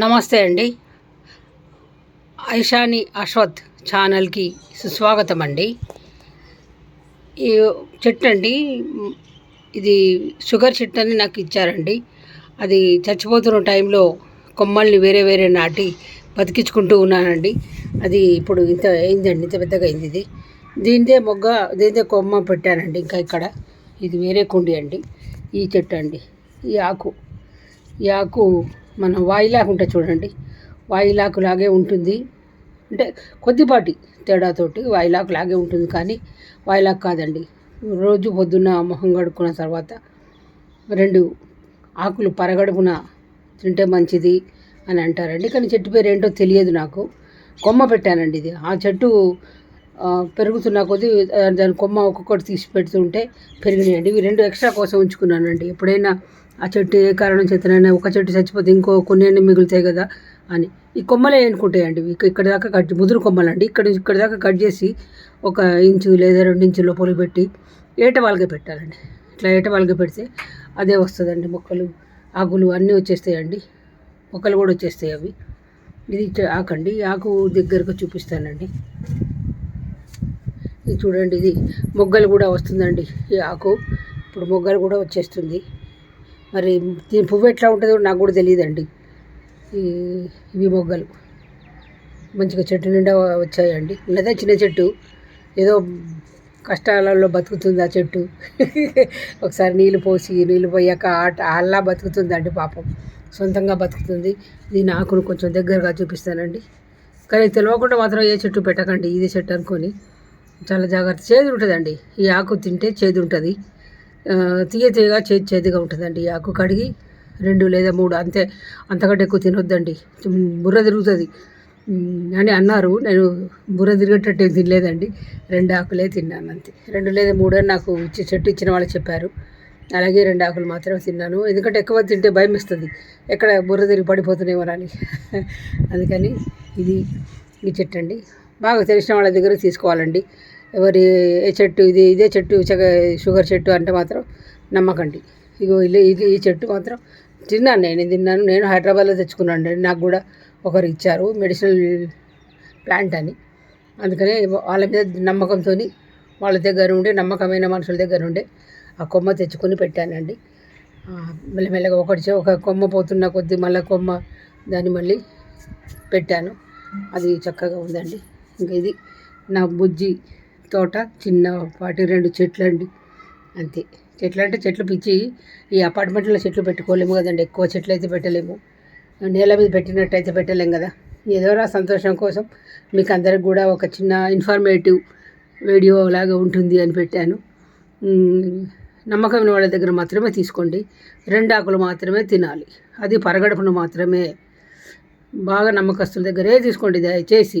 నమస్తే అండి. ఐషాని అశ్వత్ ఛానల్కి సుస్వాగతం అండి ఈ చెట్టు అండి ఇది షుగర్ చెట్టు అని నాకు ఇచ్చారండి. అది చచ్చిపోతున్న టైంలో కొమ్మల్ని వేరే వేరే నాటి బతికించుకుంటూ ఉన్నానండి. అది ఇప్పుడు ఇంత అయిందండి ఇంత పెద్దగా అయింది ఇది. దీనిదే మొగ్గ దీనిదే కొమ్మ పెట్టానండి ఇంకా ఇక్కడ. ఇది వేరే కుండి అండి. ఈ చెట్టు అండి ఈ ఆకు. ఈ ఆకు మన వాయిలాకు ఉంటుంది చూడండి. వాయిలాకు లాగే ఉంటుంది. అంటే కొద్దిపాటి తేడాతోటి వాయిలాకు లాగే ఉంటుంది కానీ వాయిలాకు కాదండి. రోజు పొద్దున్న మొహం కడుక్కున్న తర్వాత రెండు ఆకులు పరగడుపున తింటే మంచిది అని అంటారండి. కానీ చెట్టు పేరు ఏంటో తెలియదు నాకు. కొమ్మ పెట్టానండి ఇది. ఆ చెట్టు పెరుగుతున్న కొద్దీ దాని కొమ్మ ఒక్కొక్కటి తీసి పెడుతుంటే పెరిగినాయండి. ఇవి రెండు ఎక్స్ట్రా కోసం ఉంచుకున్నానండి. ఎప్పుడైనా ఆ చెట్టు ఏ కారణం చేతనైనా ఒక చెట్టు చచ్చిపోతే ఇంకో కొన్ని మిగులుతాయి కదా అని. ఈ కొమ్మలే ఎన్నుకుంటాయండి ఇక్కడ దాకా కట్ ముదురు కొమ్మలండి. ఇక్కడ ఇక్కడ దాకా కట్ చేసి ఒక ఇంచు లేదా రెండు ఇంచు లోపల పెట్టి ఏటవాలుగా పెట్టాలండి. ఇట్లా ఏటవాలుగా పెడితే అదే వస్తుందండి మొక్కలు. ఆకులు అన్నీ వచ్చేస్తాయండి. మొక్కలు కూడా వచ్చేస్తాయి అవి. ఇది ఆకండి. ఆకు దగ్గరకు చూపిస్తానండి. ఇది చూడండి ఇది మొగ్గలు కూడా వస్తుందండి ఈ ఆకు. ఇప్పుడు మొగ్గలు కూడా వచ్చేస్తుంది. మరి దీని పువ్వు ఎట్లా ఉంటుందో నాకు కూడా తెలియదండి. ఈ ఇవి మొగ్గలు. మంచిగా చెట్టు నిండా వచ్చాయండి. లేదా చిన్న చెట్టు. ఏదో కష్టాలలో బతుకుతుంది ఆ చెట్టు. ఒకసారి నీళ్ళు పోసి నీళ్ళు పోయాక ఆట అలా బతుకుతుందండి పాపం. సొంతంగా బతుకుతుంది. దీని ఆకును కొంచెం దగ్గరగా చూపిస్తానండి. కానీ తెలియకుండా మాత్రం ఏ చెట్టు పెట్టకండి ఇదే చెట్టు అనుకొని. చాలా జాగ్రత్త. చేదు ఉంటుందండి. ఈ ఆకు తింటే చేదు ఉంటుంది. తీయ తీయగా చేదు చేదుగా ఉంటుందండి ఈ ఆకు. కడిగి రెండు లేదా మూడు అంతే. అంతకంటే ఎక్కువ తినొద్దండి. బుర్ర తిరుగుతుంది. అని అన్నారు. నేను బుర్ర తిరిగేటట్టు తినలేదండి. రెండు ఆకులే తిన్నాను అంతే. రెండు లేదా మూడే నాకు ఇచ్చి చెట్టు ఇచ్చిన వాళ్ళు చెప్పారు. అలాగే రెండు ఆకులు మాత్రమే తిన్నాను. ఎందుకంటే ఎక్కువ తింటే భయం ఇస్తుంది ఎక్కడ బుర్ర తిరిగి పడిపోతున్నాయేమోనని అందుకని ఇది ఈ చెట్టు అండి. బాగా తెలిసిన వాళ్ళ దగ్గర తీసుకోవాలండి. ఎవరి ఏ చెట్టు ఇది ఇదే చెట్టు షుగర్ చెట్టు అంటే మాత్రం నమ్మకండి. ఇగో ఇది ఇది ఈ చెట్టు మాత్రం తిన్నాను నేను తిన్నాను. నేను హైదరాబాద్లో తెచ్చుకున్నాను అండి. నాకు కూడా ఒకరు ఇచ్చారు మెడిసినల్ ప్లాంట్ అని. అందుకనే వాళ్ళ మీద నమ్మకంతో వాళ్ళ దగ్గర ఉండే నమ్మకమైన మనుషుల దగ్గర ఉండే ఆ కొమ్మ తెచ్చుకొని పెట్టానండి. మెల్లమెల్లగా ఒకటి ఒక కొమ్మ పోతున్న కొద్దీ మళ్ళీ కొమ్మ దాన్ని మళ్ళీ పెట్టాను. అది చక్కగా ఉందండి. ఇంకా ఇది నా బుజ్జి తోట చిన్న పాటి రెండు చెట్లు అండి. అంతే. చెట్లు అంటే చెట్లు పిచ్చి. ఈ అపార్ట్మెంట్లో చెట్లు పెట్టుకోలేము కదండి. ఎక్కువ చెట్లు అయితే పెట్టలేము. నేల మీద పెట్టినట్టయితే పెట్టలేం కదా. ఏదోరా సంతోషం కోసం మీకు అందరికి కూడా ఒక చిన్న ఇన్ఫర్మేటివ్ వీడియో లాగా ఉంటుంది అని పెట్టాను. నమ్మకమైన వాళ్ళ దగ్గర మాత్రమే తీసుకోండి. రెండు ఆకులు మాత్రమే తినాలి. అది పరగడపను మాత్రమే. బాగా నమ్మకస్తుల దగ్గరే తీసుకోండి. దయచేసి